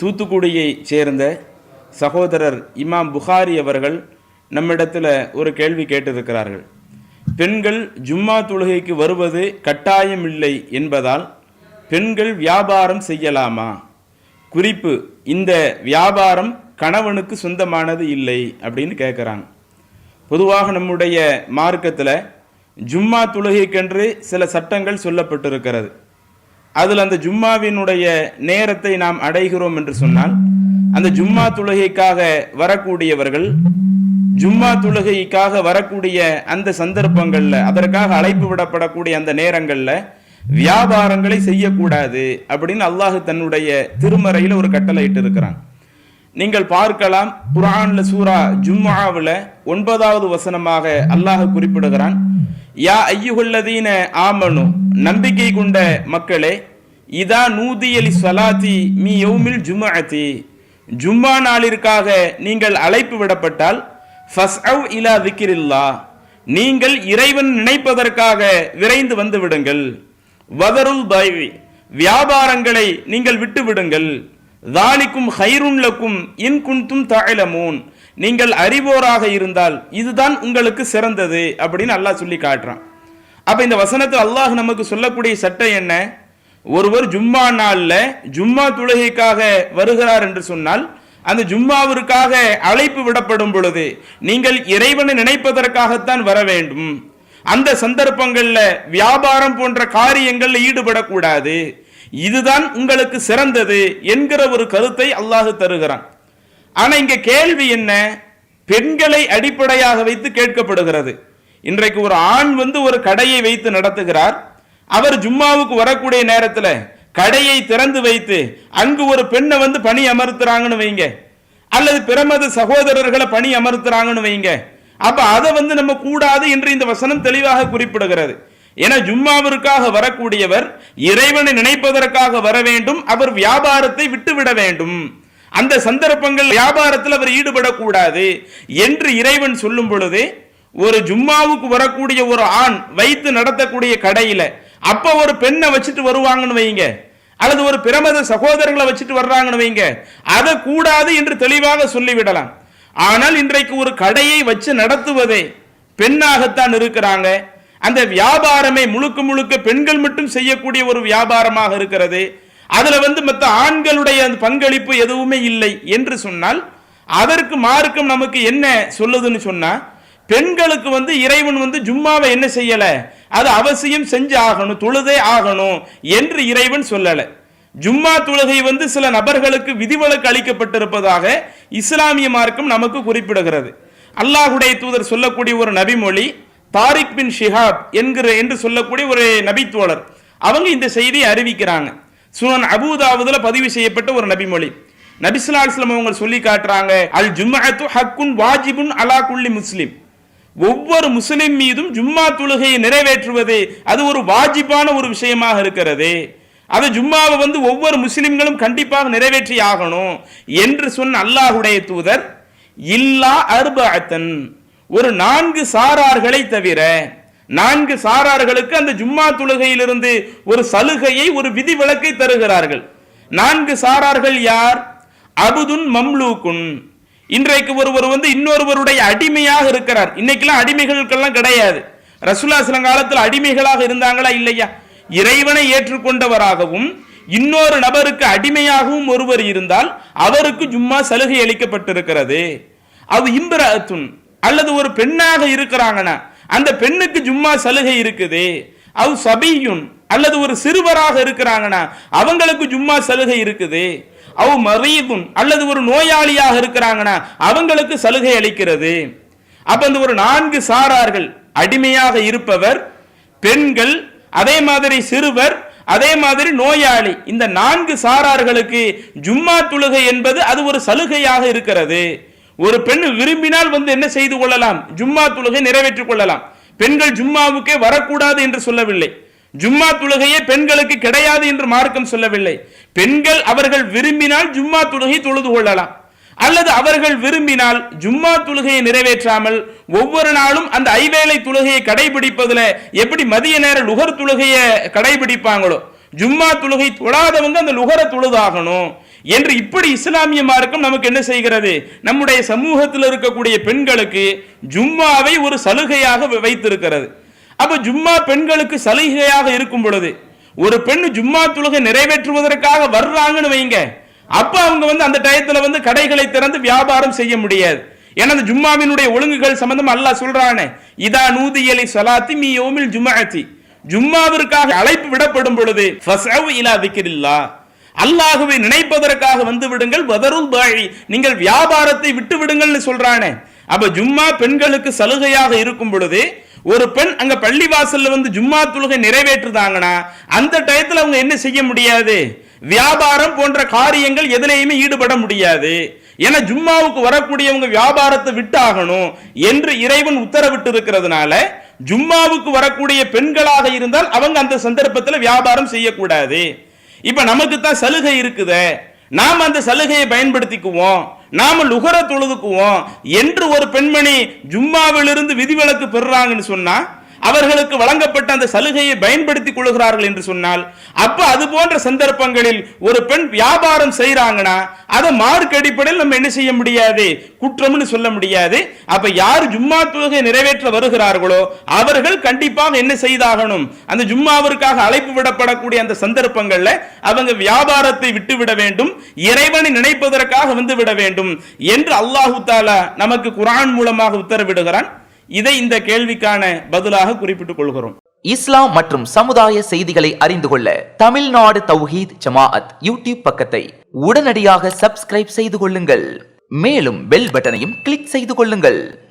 தூத்துக்குடியை சேர்ந்த சகோதரர் இமாம் புகாரி அவர்கள் நம்மிடத்தில் ஒரு கேள்வி கேட்டிருக்கிறார்கள். பெண்கள் ஜும்மா தொழுகைக்கு வருவது கட்டாயம் இல்லை என்பதால் பெண்கள் வியாபாரம் செய்யலாமா? குறிப்பு இந்த வியாபாரம் கணவனுக்கு சொந்தமானது இல்லை அப்படின்னு கேட்குறாங்க பொதுவாக நம்முடைய மார்க்கத்தில் ஜும்மா தொழுகைக்கென்று சில சட்டங்கள் சொல்லப்பட்டிருக்கிறது. அதில் அந்த ஜும்மாவினுடைய நேரத்தை நாம் அடைகிறோம் என்று சொன்னால் அந்த ஜும்மா தொழுகைக்காக வரக்கூடியவர்கள் ஜும்மா தொழுகைக்காக வரக்கூடிய அந்த சந்தர்ப்பங்களில் அதற்காக அழைப்பு விடப்படக்கூடிய அந்த நேரங்களில் வியாபாரங்களை செய்யக்கூடாது அப்படின்னு அல்லாஹ் தன்னுடைய திருமறையில் ஒரு கட்டளை இட்டு இருக்கிறான் நீங்கள் பார்க்கலாம் குரான்ல சூரா ஜும்மாவில் ஒன்பதாவது வசனமாக அல்லாஹ் குறிப்பிடுகிறான். யா ஐயுகுல்லதீன ஆமனு நம்பிக்கை கொண்ட மக்களே இதா நூதியலி சலாத்தி மீ யௌமில் ஜுமாஅத்தி. ஜும்மா நாளிற்காக நீங்கள் அழைப்பு விடப்பட்டால் ஃபஸ்அவ் இலா திக்கிரில்லா. நீங்கள் இறைவன் நினைப்பதற்காக விரைந்து வந்து விடுங்கள். வதருல் பைவி வியாபாரங்களை நீங்கள் விட்டு விடுங்கள். தாலிக்கும் ஹைருன்லக்கும் இன் குன்தும் தாயிலமூன் நீங்கள் அறிவோராக இருந்தால் இதுதான் உங்களுக்கு சிறந்தது அப்படின்னு அல்லாஹ் சொல்லி காட்டுறான். அப்ப இந்த வசனத்தில் அல்லாஹ் நமக்கு சொல்லக்கூடிய சட்டம் என்ன? ஒருவர் ஜும்மா நாள்ல ஜும்மா தொழுகைக்காக வருகிறார் என்று சொன்னால் அந்த ஜும்மாவிற்காக அழைப்பு விடப்படும் பொழுது நீங்கள் இறைவனை நினைப்பதற்காகத்தான் வர வேண்டும். அந்த சந்தர்ப்பங்களில் வியாபாரம் போன்ற காரியங்களில் ஈடுபடக்கூடாது. இதுதான் உங்களுக்கு சிறந்தது என்கிற ஒரு கருத்தை அல்லாஹ் தருகிறான். ஆனா இங்க கேள்வி என்ன? பெண்களை அடிப்படையாக வைத்து கேட்கப்படுகிறது. இன்றைக்கு ஒரு ஆண் வந்து ஒரு கடையை வைத்து நடத்துகிறார். அவர் ஜும்மாவுக்கு வரக்கூடிய நேரத்தில் கடையை திறந்து வைத்து அங்கு ஒரு பெண்ணை வந்து பணி அமர்த்துறாங்கன்னு வைங்க. அல்லது பிறமது சகோதரர்களை பணி அமர்த்துறாங்கன்னு வைங்க. அப்ப அதை வந்து நம்ம கூடாது என்று இந்த வசனம் தெளிவாக குறிப்பிடுகிறது. என ஜும்மாவிற்காக வரக்கூடியவர் இறைவனை நினைப்பதற்காக வர வேண்டும் அவர் வியாபாரத்தை விட்டுவிட வேண்டும். அந்த சந்தர்ப்பங்கள் வியாபாரத்தில் அவர் ஈடுபடக்கூடாது என்று இறைவன் சொல்லும் பொழுது ஒரு ஜும்மாவுக்கு வரக்கூடிய ஒரு ஆண் வைத்து நடத்தக்கூடிய கடையில் அப்ப ஒரு பெண்ணை வச்சுட்டு வருவாங்கன்னு வைங்க. அல்லது ஒரு பிரமத சகோதரர்களை வச்சுட்டு வர்றாங்கன்னு வைங்க. அதை கூடாது என்று தெளிவாக சொல்லிவிடலாம். ஆனால் இன்றைக்கு ஒரு கடையை வச்சு நடத்துவதே பெண்ணாகத்தான் இருக்கிறாங்க. அந்த வியாபாரமே முழுக்க முழுக்க பெண்கள் மட்டும் செய்யக்கூடிய ஒரு வியாபாரமாக இருக்கிறது. அதுல வந்து மற்ற ஆண்களுடைய அந்த பங்களிப்பு எதுவுமே இல்லை என்று சொன்னால் அதற்கு மார்க்கம் நமக்கு என்ன சொல்லுதுன்னு சொன்னா பெண்களுக்கு வந்து இறைவன் வந்து ஜும்மாவை என்ன செய்யல? அது அவசியம் செஞ்சு ஆகணும் தொழுதே ஆகணும் என்று இறைவன் சொல்லல. ஜும்மா தொழுகை வந்து சில நபர்களுக்கு விதிவிலக்கு அளிக்கப்பட்டிருப்பதாக இஸ்லாமிய மார்க்கம் நமக்கு குறிப்பிடுகிறது. அல்லாஹுடைய தூதர் சொல்லக்கூடிய ஒரு நபிமொழி தாரிக் பின் ஷிஹாப் என்கிற என்று சொல்லக்கூடிய ஒரு நபித்தோழர் அவங்க இந்த செய்தியை அறிவிக்கிறாங்க. சுனன் அபூதாவுதுல பதிவு செய்யப்பட்ட ஒரு நபிமொழி. நபிசுல்லாஸ்லம் அவங்க சொல்லி காட்டுறாங்க அல் ஜும்அத்து ஹக்குன் வாஜிபுன் அலா குள்ளி முஸ்லிம். ஒவ்வொரு முஸ்லிம் மீதும் ஜும்மா தொழுகையை நிறைவேற்றுவது அது ஒரு வாஜிபான ஒரு விஷயமாக இருக்கிறது. அது ஜும்மாவை வந்து ஒவ்வொரு முஸ்லிம்களும் கண்டிப்பாக நிறைவேற்றி ஆகணும் என்று சொன்ன அல்லாஹுடைய தூதர் இல்லா அர்பத்தன் ஒரு நான்கு சாரார்களை தவிர நான்கு சாரார்களுக்கு அந்த ஜும்மா தொழுகையிலிருந்து ஒரு சலுகையை ஒரு விதி விலக்கை தருகிறார்கள். நான்கு சாரார்கள் யார்? அபுதுன் மம்லூக்குன். இன்றைக்கு ஒருவர் வந்து இன்னொருவருடைய அடிமையாக இருக்கிறார். இன்னைக்கெல்லாம் அடிமைகளுக்கெல்லாம் கிடையாது. ரசுல்லா சில காலத்தில் அடிமைகளாக இருந்தாங்களா இல்லையா? இறைவனை ஏற்றுக்கொண்டவராகவும் இன்னொரு நபருக்கு அடிமையாகவும் ஒருவர் இருந்தால் அவருக்கு ஜும்மா சலுகை அளிக்கப்பட்டிருக்கிறது. அது இம்பிரத்துன் அல்லது ஒரு பெண்ணாக இருக்கிறாங்கன்னா அந்த பெண்ணுக்கு ஜும்மா சலுகை இருக்குது. அவ் சபியுன் அல்லது ஒரு சிறுவராக இருக்கிறாங்கன்னா அவங்களுக்கு ஜும்மா சலுகை இருக்குது. அவ் மரீதுன் அல்லது ஒரு நோயாளியாக இருக்கிறாங்கன்னா அவங்களுக்கு சலுகை அளிக்கிறது. அப்ப இந்த ஒரு நான்கு சாரார்கள் அடிமையாக இருப்பவர் பெண்கள் அதே மாதிரி சிறுவர் அதே மாதிரி நோயாளி. இந்த நான்கு சாரார்களுக்கு ஜும்மா தொழுகை என்பது அது ஒரு சலுகையாக இருக்கிறது. ஒரு பெண் விரும்பினால் வந்து என்ன செய்து கொள்ளலாம்? ஜும்மா தொழுகை நிறைவேற்றிக் கொள்ளலாம். பெண்கள் ஜும்மாவுக்கே வரக்கூடாது என்று சொல்லவில்லை. ஜும்மா தொழுகையே பெண்களுக்கு கிடையாது என்று மார்க்கம் சொல்லவில்லை. பெண்கள் அவர்கள் விரும்பினால் ஜும்மா தொழுகை தொழுது கொள்ளலாம். அல்லது அவர்கள் விரும்பினால் ஜும்மா தொழுகையை நிறைவேற்றாமல் ஒவ்வொரு நாளும் அந்த ஐவேளை தொழுகையை கடைபிடிப்பதுல எப்படி மதிய நேர லுகர் தொழுகையை கடைபிடிப்பாங்களோ? ஜும்மா தொழுகை தொழாதவங்க அந்த லுகரை தொழுதாகணும். என்று இப்படி இஸ்லாமிய மார்க்கம் நமக்கு என்ன செய்கிறது? நம்முடைய சமூகத்தில் இருக்கக்கூடிய பெண்களுக்கு ஜும்மாவை ஒரு சலுகையாக வைத்திருக்கிறது. அப்ப ஜும்மா பெண்களுக்கு சலுகையாக இருக்கும் பொழுது ஒரு பெண் ஜும்மா தொழுகை நிறைவேற்றுவதற்காக வர்றாங்கன்னு வைங்க. அப்ப அவங்க வந்து அந்த டயத்துல வந்து கடைகளை திறந்து வியாபாரம் செய்ய முடியாது. ஏன்னா அந்த ஜும்மாவினுடைய ஒழுங்குகள் சம்பந்தம் அல்லாஹ் சொல்றானே இதா நூதியலி சலாத்தி மீ யோமில் ஜும்மாத்தி. ஜும்மாவிற்காக அழைப்பு விடப்படும் பொழுது ஃபஸ்அவ் இலா திக்ரில்லா அல்லாஹுவை நினைப்பதற்காக வந்து விடுங்கள். வதருள் பாழி நீங்கள் வியாபாரத்தை விட்டு விடுங்கள்னு சொல்றானே. அப்ப ஜும்மா பெண்களுக்கு சலுகையாக இருக்கும் பொழுது ஒரு பெண் அங்க பள்ளிவாசல்ல வந்து ஜும்மா தொழுகை நிறைவேற்றுதாங்கன்னா அந்த டயத்துல அவங்க என்ன செய்ய முடியாது? வியாபாரம் போன்ற காரியங்கள் எதிலையுமே ஈடுபட முடியாது. ஏன்னா ஜும்மாவுக்கு வரக்கூடியவங்க வியாபாரத்தை விட்டாகணும் என்று இறைவன் உத்தரவிட்டு இருக்கிறதுனால ஜும்மாவுக்கு வரக்கூடிய பெண்களாக இருந்தால் அவங்க அந்த சந்தர்ப்பத்தில் வியாபாரம் செய்யக்கூடாது. இப்ப நமக்கு தான் சலுகை இருக்குதே. நாம் அந்த சலுகையை பயன்படுத்திக்குவோம். நாம லுகர தொழுதுக்குவோம். என்று ஒரு பெண்மணி ஜும்மாவிலிருந்து விதிவிலக்கு பெறுறாங்கன்னு சொன்னா அவர்களுக்கு வழங்கப்பட்ட அந்த சலுகையை பயன்படுத்திக் கொள்கிறார்கள் என்று சொன்னால் அப்ப அது போன்ற சந்தர்ப்பங்களில் ஒரு பெண் வியாபாரம் செய்யறாங்கன்னா அதை மார்க் அடிப்படையில் நம்ம என்ன செய்ய முடியாது? குற்றம்னு சொல்ல முடியாது. அப்ப யார் ஜும்மா தொழுகை நிறைவேற்ற வருகிறார்களோ அவர்கள் கண்டிப்பாக என்ன செய்தாகணும்? அந்த ஜும்மாவிற்காக அழைப்பு விடப்படக்கூடிய அந்த சந்தர்ப்பங்கள்ல அவங்க வியாபாரத்தை விட்டு விட வேண்டும் இறைவனை நினைப்பதற்காக வந்து விட வேண்டும் என்று அல்லாஹு தாலா நமக்கு குரான் மூலமாக உத்தரவிடுகிறான். இதை இந்த கேள்விக்கான பதிலாக குறிப்பிட்டுக் கொள்கிறோம். இஸ்லாம் மற்றும் சமுதாய செய்திகளை அறிந்து கொள்ள தமிழ்நாடு தௌஹீத் ஜமாஅத் யூடியூப் பக்கத்தை உடனடியாக சப்ஸ்கிரைப் செய்து கொள்ளுங்கள். மேலும் பெல் பட்டனையும் கிளிக் செய்து கொள்ளுங்கள்.